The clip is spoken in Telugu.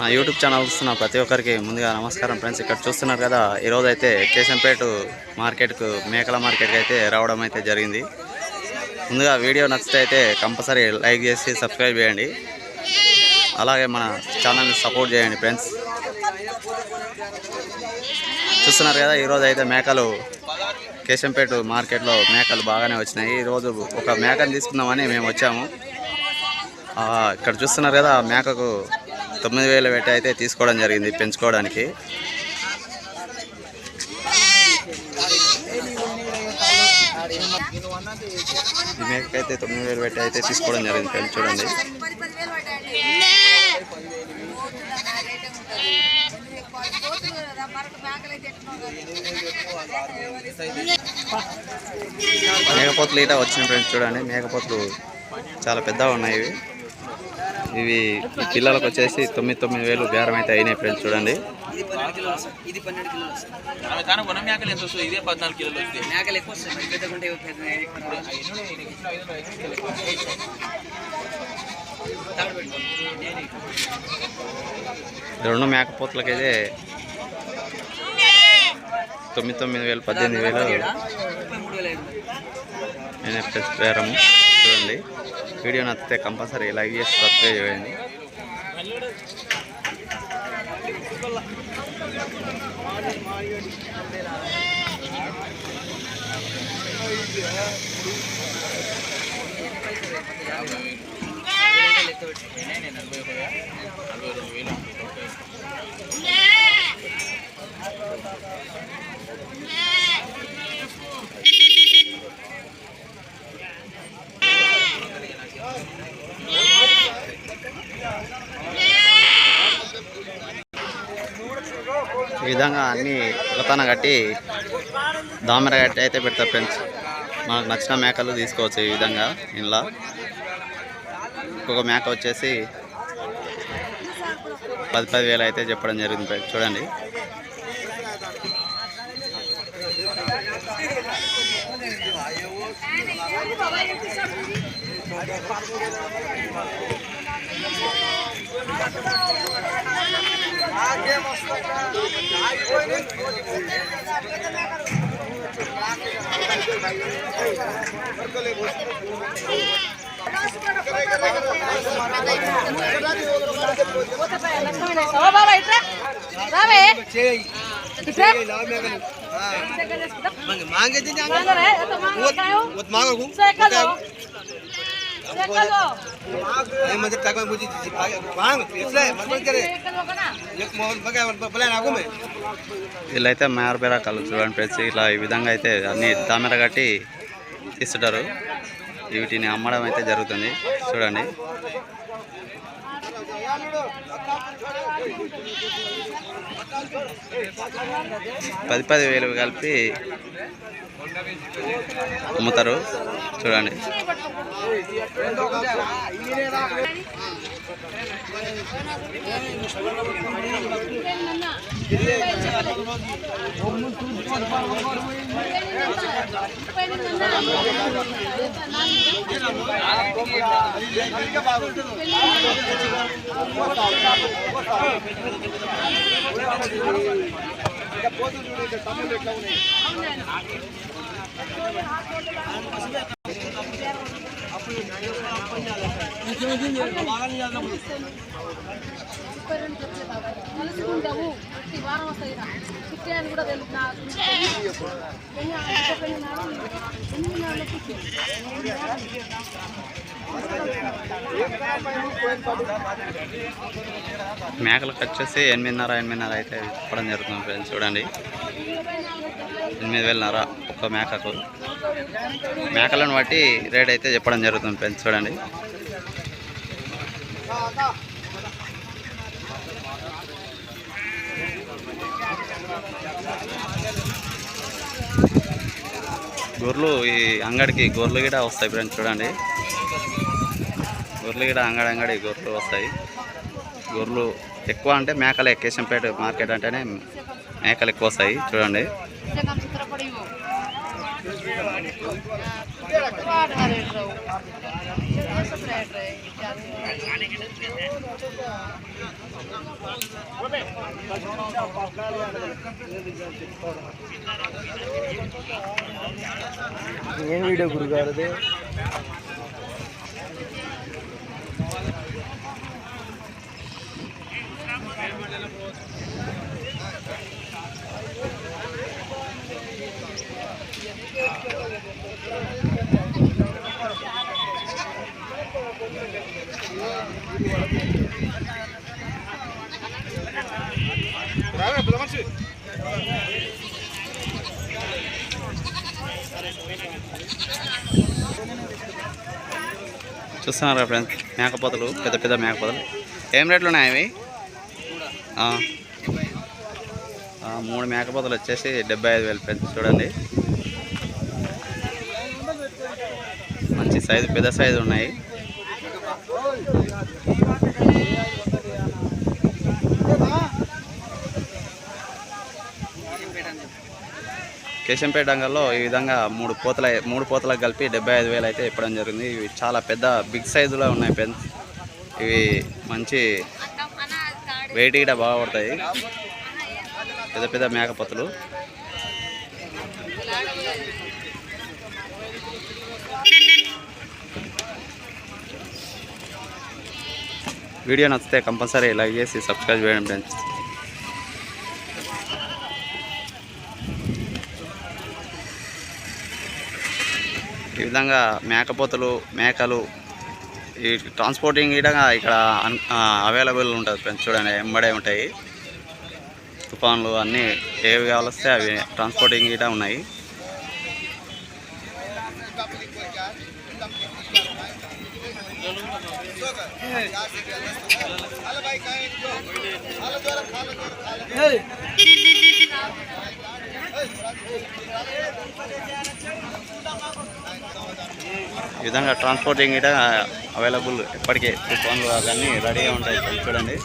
మన యూట్యూబ్ ఛానల్ చూస్తున్న ప్రతి ఒక్కరికి ముందుగా నమస్కారం ఫ్రెండ్స్. ఇక్కడ చూస్తున్నారు కదా ఈరోజు అయితే కేశంపేట మార్కెట్కు మేకల మార్కెట్కి అయితే రావడం అయితే జరిగింది. ముందుగా వీడియో నచ్చితే అయితే కంపల్సరీ లైక్ చేసి సబ్స్క్రైబ్ చేయండి. అలాగే మన ఛానల్ని సపోర్ట్ చేయండి ఫ్రెండ్స్. చూస్తున్నారు కదా ఈరోజు అయితే మేకలు కేశంపేట మార్కెట్లో మేకలు బాగానే వచ్చినాయి. ఈరోజు ఒక మేకను తీసుకుందామని మేము వచ్చాము. ఇక్కడ చూస్తున్నారు కదా మేకకు తొమ్మిది వేలు పెట్టి అయితే తీసుకోవడం జరిగింది పెంచుకోవడానికి. ఈ మేకకైతే తొమ్మిది వేలు పెట్టి అయితే తీసుకోవడం జరిగింది పెళ్ళి చూడండి మేకపోతులు ఇట వచ్చిన ఫ్రెండ్స్ చూడండి మేకపోతులు చాలా పెద్దగా ఉన్నాయి ఇవి. ఇవి పిల్లలకు వచ్చేసి తొమ్మిది తొమ్మిది వేలు బేరం అయితే అయినాయి ఫ్రెండ్స్ చూడండి. రెండు మేకపోతులకైతే తొమ్మిది తొమ్మిది వేలు పద్దెనిమిది వేలు అయినాయి ఫ్రెండ్స్ బేరము. చూడండి వీడియో నచ్చితే కంపల్సరీ లైక్ చేసి సబ్స్క్రైబ్ చేయండి లెక్క రెండు వేలు విధంగా అన్ని ఒకతన కట్టి దామర కట్టి అయితే పెడతారు ఫ్రెండ్స్. మనకు నచ్చిన మేకలు తీసుకోవచ్చు ఈ విధంగా ఇంట్లో ఒక్కొక్క మేక వచ్చేసి పది పది వేలు అయితే చెప్పడం జరిగింది ఫ్రెండ్స్. చూడండి. ఓ బాబా ఇట్రా రావే ఇట్రా మాంగే తిని మాంగరే ఎంత మాంగకాయో మాంగకు సేకలో సేకలో ఏ మధ్య తగ్గ బుద్ధి మాంగ ఎట్లా మధ్య करे సేకలో కనా एक मोहन बगा बला नागो में వీళ్ళైతే మేరబేర కళ్ళు చూడండి ఫ్రెండ్స్ ఇట్లా ఈ విధంగా అయితే అన్ని దామెర కట్టి ఇస్తుంటారు వీటిని అమ్మడం అయితే జరుగుతుంది చూడండి పది పది వేలు కలిపి అమ్ముతారు. చూడండి. తెలుసుకుంటావు ప్రతి వారం వస్తాయి అని కూడా తెలుసు నాకు మేకలకు వచ్చేసి ఎనిమిదిన్నర ఎనిమిదిన్నర అయితే చెప్పడం జరుగుతుంది ఫ్రెండ్స్ చూడండి. ఎనిమిది వేలన్నర ఒక్క మేకకు. మేకలను బట్టి రేట్ అయితే చెప్పడం జరుగుతుంది ఫ్రెండ్స్ చూడండి. గొర్రెలు ఈ అంగడికి గొర్రెలు కూడా వస్తాయి ఫ్రెండ్స్ చూడండి. గొర్రెలు కూడా అంగడంగడి అంగడి గొర్రెలు వస్తాయి. గొర్రెలు ఎక్కువ అంటే మేకలు కేశంపేట మార్కెట్ అంటేనే మేకలు ఎక్కువ వస్తాయి. చూడండి. ఏం వీడియో గురుగారు చూస్తున్నారా ఫ్రెండ్స్ మేకపోతలు పెద్ద పెద్ద మేకపోతలు. ఏం రేట్లు ఉన్నాయి అవి? మూడు మేకపోతలు వచ్చేసి డెబ్బై ఐదు వేలు పెద్ద చూడండి. మంచి సైజు పెద్ద సైజు ఉన్నాయి. కేశంపేట అంగల్లో ఈ విధంగా మూడు పోతల మూడు పోతలకు కలిపి డెబ్బై ఐదు వేలు అయితే ఇప్పడం జరిగింది. ఇవి చాలా పెద్ద బిగ్ సైజులో ఉన్నాయి పెద్ద. ఇవి మంచి వెయిట్ కూడా బాగా పడతాయి. పెద్ద పెద్ద మేకపోతులు. వీడియో నచ్చితే కంపల్సరీ లైక్ చేసి సబ్స్క్రైబ్ చేయడం ఫ్రెండ్స్. ఈ విధంగా మేకపోతులు మేకలు ఈ ట్రాన్స్పోర్టింగ్ కూడా ఇక్కడ అవైలబుల్ ఉంటుంది ఫ్రెండ్స్ చూడండి ఎంబడే ఉంటాయి. తుఫాన్లు అన్నీ ఏవి కావాలొస్తే అవి ట్రాన్స్పోర్టింగ్ కూడా ఉన్నాయి. ఈ విధంగా ట్రాన్స్పోర్టింగ్ కూడా అవైలబుల్ ఎప్పటికీ తుఫాన్లు అవన్నీ రెడీగా ఉంటాయి చూడండి.